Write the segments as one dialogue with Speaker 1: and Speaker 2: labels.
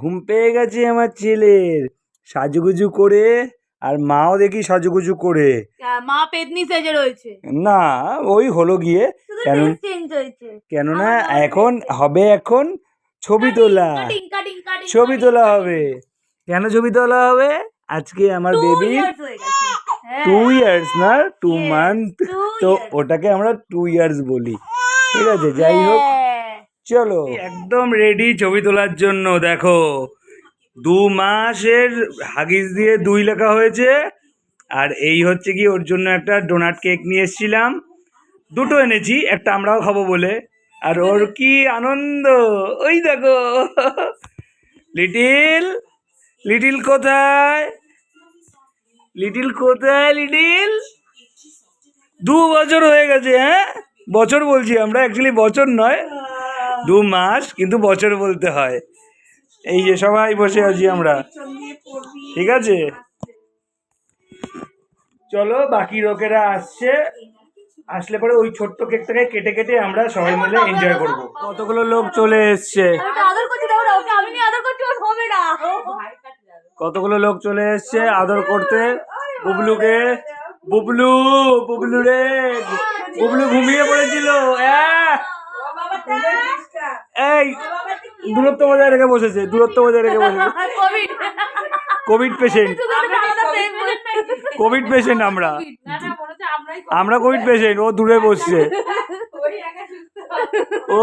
Speaker 1: ঘুম পেয়ে গেছে আমার ছেলের। সাজুগুজু করে আর মাও দেখি সাজুগুজু করে।
Speaker 2: মা পেতনি সেজে রয়েছে?
Speaker 1: না ওই হলো গিয়ে। কেন কেননা এখন হবে এখন ছবি তোলা। ছবি তোলা হবে। কেন ছবি তোলা হবে? আজকে আমার বেবি। টু ইয়ার্স না টু মান্থ তো ওটাকে আমরা টু ইয়ার্স বলি। ঠিক আছে যাই হোক। চলো। একদম রেডি ছবি তোলার জন্য, দেখো। দু মাসের হাগিস দিয়ে দুই লেখা হয়েছে। আর এই হচ্ছে কি, ওর জন্য একটা ডোনাট কেক নিয়ে এসেছিলাম। দুটো এনেছি, একটা আমরাও খাব বলে। আর ওর কি আনন্দ! ওই দেখো। লিটিল লিটিল কোথায়? লিটিল কোথায়, লিটিল? দু বছর হয়ে গেছে হ্যাঁ? বছর বলছি আমরা অ্যাকচুয়ালি বছর নয়। দু মাস কিন্তু বছর বলতে হয়। এই যে সবাই বসে আছি আমরা। ঠিক আছে? চলো বাকি লোকেরা আসছে। আসলে পরে ওই ছোট্ট কেকটাকে কেটে কেটে আমরা সবাই মিলে এনজয় করব। কতগুলো লোক চলে এসছে? কতগুলো লোক চলে এসছে আদর করতে? বুবলুকে? বুবলু বুবলু রে বুবলু ঘুমিয়ে পড়েছিল। আহ! এই দূরত্ব বজায় রেখে বসেছে দূরত্ব বজায় রেখে বসেছে।
Speaker 2: Covid.
Speaker 1: Covid patient covid patient আমরা। আমরা কোভিড পেশেন্ট ও দূরে বসছে।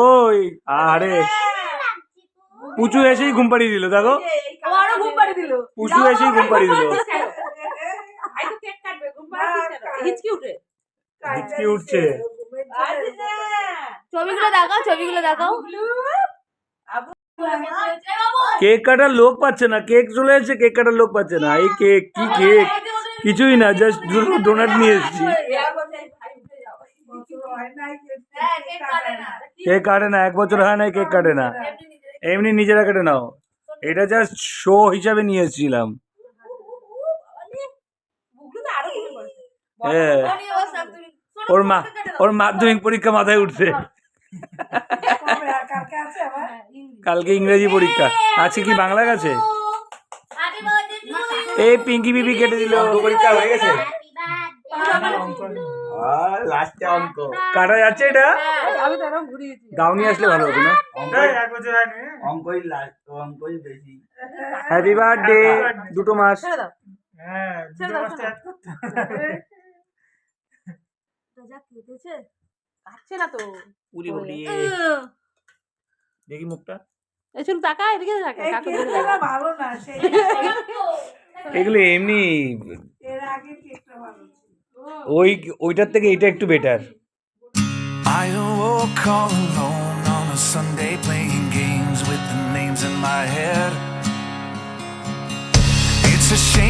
Speaker 1: ওই আরে পুচু এসেই ঘুম পাড়িয়ে দিল দেখো।
Speaker 2: ও আরও ঘুম পাড়িয়ে দিল।
Speaker 1: পুচু এসেই ঘুম পাড়িয়ে দিল।
Speaker 2: হিচকি উঠে
Speaker 1: হিচকি উঠছে।
Speaker 2: ছবিগুলো দেখাও ছবিগুলো দেখাও।
Speaker 1: কেক কাটার লোক পাচ্ছে না, কেক চলে এসেছে কেক কাটার লোক পাচ্ছে না। এই কেক, কি কেক? কিছুই না জাস্ট ডোনাট নিয়ে এসেছি। কেক কাটে না, এক বছর হয় না কেক কাটে না। এমনি নিজেরা কেটে নাও। এটা জাস্ট শো হিসাবে নিয়ে এসেছিলাম। হ্যাঁ। ওর মা, ওর মাধ্যমিক পরীক্ষা মাথায় উঠছে। কালকে ইংরেজি পরীক্ষা। আজকে কি বাংলা গেছে? এই পিঙ্কি বিবি কেটে দিল। পরীক্ষা হয়ে গেছে? কাটা যাচ্ছে এটা?
Speaker 2: ঘুরিয়েছি
Speaker 1: দাউনি আসলে ভালো হতো না? হ্যাপি বার্থডে দুটো মাস
Speaker 2: ছেড়ে দাও। ছেড়ে দাও ছেড়ে দাও। যা কেটেছে। কাটছে না তো।
Speaker 1: পুরি বলি। দেখি মুখটা
Speaker 2: চুল তাকা এদিকে তাকা
Speaker 3: ভালো না সেই
Speaker 1: এগুলো এমনি
Speaker 3: এর আগে কেকটা ভালো
Speaker 1: ওই ওইটার থেকে এটা একটু better
Speaker 4: I awoke all alone on a Sunday playing games with the names in my head. It's a shame